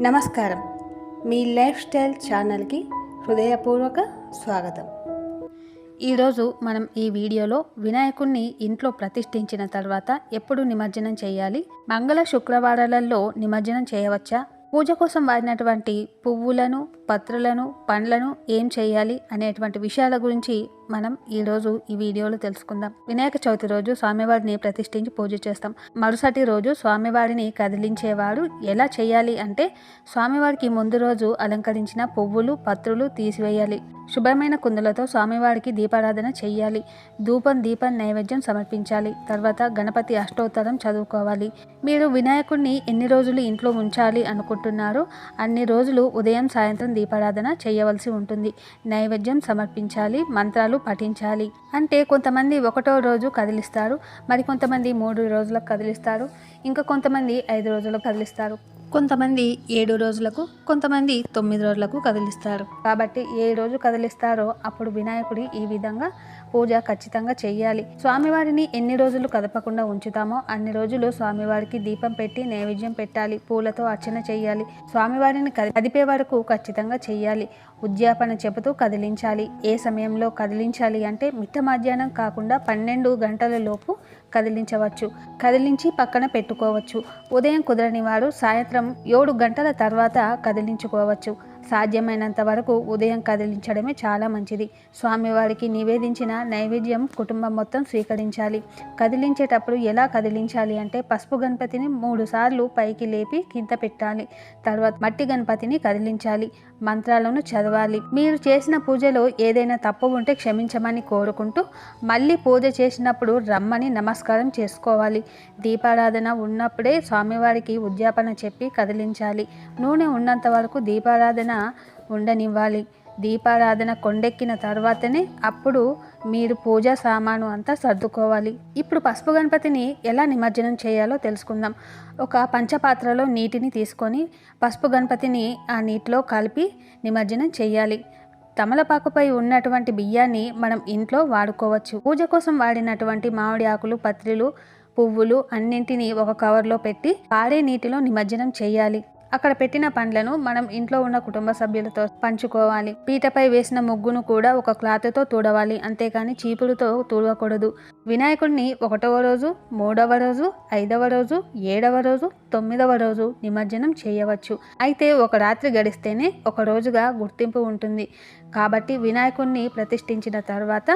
నమస్కారం. మీ life style ఛానల్కి హృదయపూర్వక స్వాగతం. ఈరోజు మనం ఈ వీడియోలో వినాయకుణ్ణి ఇంట్లో ప్రతిష్ఠించిన తర్వాత ఎప్పుడు నిమజ్జనం చేయాలి? మంగళ శుక్రవారాలలో నిమజ్జనం చేయవచ్చా? పూజ కోసం వాడినటువంటి పువ్వులను పత్రులను పండ్లను ఏం చేయాలి అనేటువంటి విషయాల గురించి మనం ఈరోజు ఈ వీడియోలో తెలుసుకుందాం. వినాయక చవితి రోజు స్వామివారిని ప్రతిష్ఠించి పూజ చేస్తాం. మరుసటి రోజు స్వామివారిని కదిలించేవారు ఎలా చేయాలి అంటే స్వామివారికి ముందు రోజు అలంకరించిన పువ్వులు పత్రులు తీసివేయాలి. శుభ్రమైన కుందులతో స్వామివారికి దీపారాధన చేయాలి. ధూపం దీపం నైవేద్యం సమర్పించాలి. తర్వాత గణపతి అష్టోత్తరం చదువుకోవాలి. మీరు వినాయకుడిని ఎన్ని రోజులు ఇంట్లో ఉంచాలి అనుకుంటున్నారో అన్ని రోజులు ఉదయం సాయంత్రం దీపారాధన చేయవలసి ఉంటుంది. నైవేద్యం సమర్పించాలి మంత్రాలు పఠించాలి. అంటే కొంతమంది ఒకటో రోజు కదిలిస్తారు మరి కొంతమంది మూడు రోజులకు కదిలిస్తారు ఇంకా కొంతమంది ఐదు రోజులకు కదిలిస్తారు. కొంతమంది ఏడు రోజులకు కొంతమంది తొమ్మిది రోజులకు కదిలిస్తారు. కాబట్టి ఏ రోజు కదిలిస్తారో అప్పుడు వినాయకుడి ఈ విధంగా పూజ ఖచ్చితంగా చేయాలి స్వామివారిని ఎన్ని రోజులు కదపకుండా ఉంచుతామో అన్ని రోజులు స్వామివారికి దీపం పెట్టి నైవేద్యం పెట్టాలి పూలతో అర్చన చేయాలి స్వామివారిని కదిపే వరకు ఖచ్చితంగా చేయాలి ఉద్యాపన చెబుతూ కదిలించాలి. ఏ సమయంలో కదిలించాలి అంటే మిట్ట మధ్యాహ్నం కాకుండా పన్నెండు గంటల లోపు కదిలించవచ్చు. కదిలించి పక్కన పెట్టుకోవచ్చు. ఉదయం కుదరని వారు సాయంత్రం ఏడు గంటల తర్వాత కదిలించుకోవచ్చు. సాధ్యమైనంత వరకు ఉదయం కదిలించడమే చాలా మంచిది. స్వామివారికి నివేదించిన నైవేద్యం కుటుంబం మొత్తం స్వీకరించాలి. కదిలించేటప్పుడు ఎలా కదిలించాలి అంటే పసుపు గణపతిని మూడు సార్లు పైకి లేపి కింద పెట్టాలి. తర్వాత మట్టి గణపతిని కదిలించాలి. మంత్రాలను చదవాలి. మీరు చేసిన పూజలో ఏదైనా తప్పు ఉంటే క్షమించమని కోరుకుంటూ మళ్ళీ పూజ చేసినప్పుడు రమ్మని నమస్కారం చేసుకోవాలి. దీపారాధన ఉన్నప్పుడే స్వామివారికి ఉద్యాపన చెప్పి కదిలించాలి. నూనె ఉన్నంత వరకు దీపారాధన ఉండనివ్వాలి. దీపారాధన కొండెక్కిన తర్వాతనే అప్పుడు మీరు పూజా సామాను అంతా సర్దుకోవాలి. ఇప్పుడు పసుపు గణపతిని ఎలా నిమజ్జనం చేయాలో తెలుసుకుందాం. ఒక పంచపాత్రలో నీటిని తీసుకొని పసుపు గణపతిని ఆ నీటిలో కలిపి నిమజ్జనం చేయాలి. తమలపాకుపై ఉన్నటువంటి బియ్యాన్ని మనం ఇంట్లో వాడుకోవచ్చు. పూజ కోసం వాడినటువంటి మామిడి ఆకులు పత్రిలు పువ్వులు అన్నింటినీ ఒక కవర్లో పెట్టి పారే నీటిలో నిమజ్జనం చేయాలి. అక్కడ పెట్టిన పండ్లను మనం ఇంట్లో ఉన్న కుటుంబ సభ్యులతో పంచుకోవాలి. పీటపై వేసిన ముగ్గును కూడా ఒక క్లాత్తో తుడవాలి. అంతేకాని చీపురుతో తుడవకూడదు. వినాయకుడిని ఒకటవ రోజు మూడవ రోజు ఐదవ రోజు ఏడవ రోజు తొమ్మిదవ రోజు నిమజ్జనం చేయవచ్చు. అయితే ఒక రాత్రి గడిస్తేనే ఒక రోజుగా గుర్తింపు ఉంటుంది. కాబట్టి వినాయకుడిని ప్రతిష్ఠించిన తర్వాత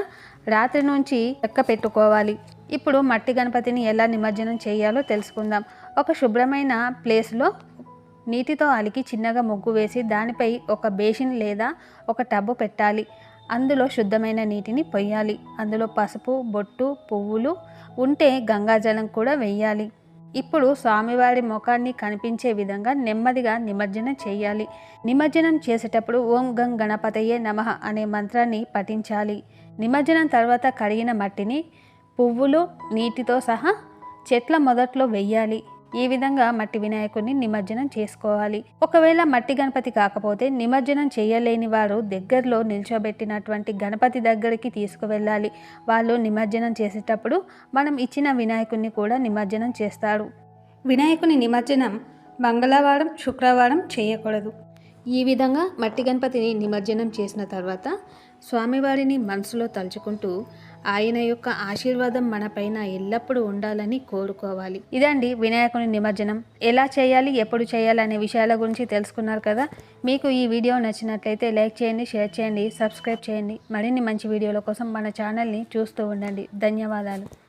రాత్రి నుంచి లెక్క పెట్టుకోవాలి. ఇప్పుడు మట్టి గణపతిని ఎలా నిమజ్జనం చేయాలో తెలుసుకుందాం. ఒక శుభ్రమైన ప్లేస్లో నీటితో అలికి చిన్నగా ముగ్గు వేసి దానిపై ఒక బేసిన్ లేదా ఒక టబ్బు పెట్టాలి. అందులో శుద్ధమైన నీటిని పొయ్యాలి. అందులో పసుపు బొట్టు పువ్వులు ఉంటే గంగాజలం కూడా వెయ్యాలి ఇప్పుడు స్వామివారి ముఖాన్ని కనిపించే విధంగా నెమ్మదిగా నిమజ్జనం చేయాలి. నిమజ్జనం చేసేటప్పుడు ఓం గం గణపతయే నమః అనే మంత్రాన్ని పఠించాలి. నిమజ్జనం తర్వాత కడిగిన మట్టిని పువ్వులు నీటితో సహా చెట్ల మొదట్లో వెయ్యాలి ఈ విధంగా మట్టి వినాయకుడిని నిమజ్జనం చేసుకోవాలి. ఒకవేళ మట్టి గణపతి కాకపోతే నిమజ్జనం చేయలేని వారు దగ్గరలో నిల్చోబెట్టినటువంటి గణపతి దగ్గరికి తీసుకువెళ్ళాలి. వాళ్ళు నిమజ్జనం చేసేటప్పుడు మనం ఇచ్చిన వినాయకుడిని కూడా నిమజ్జనం చేస్తారు. వినాయకుని నిమజ్జనం మంగళవారం శుక్రవారం చేయకూడదు. ఈ విధంగా మట్టి గణపతిని నిమజ్జనం చేసిన తర్వాత స్వామివారిని మనసులో తలుచుకుంటూ ఆయన యొక్క ఆశీర్వాదం మనపైన ఎల్లప్పుడూ ఉండాలని కోరుకోవాలి. ఇదండి వినాయకుని నిమజ్జనం. ఎలా చేయాలి ఎప్పుడు చేయాలి అనే విషయాల గురించి తెలుసుకున్నారు కదా? మీకు ఈ వీడియో నచ్చినట్లయితే లైక్ చేయండి షేర్ చేయండి సబ్స్క్రైబ్ చేయండి. మరిన్ని మంచి వీడియోల కోసం మన ఛానల్ని చూస్తూ ఉండండి. ధన్యవాదాలు.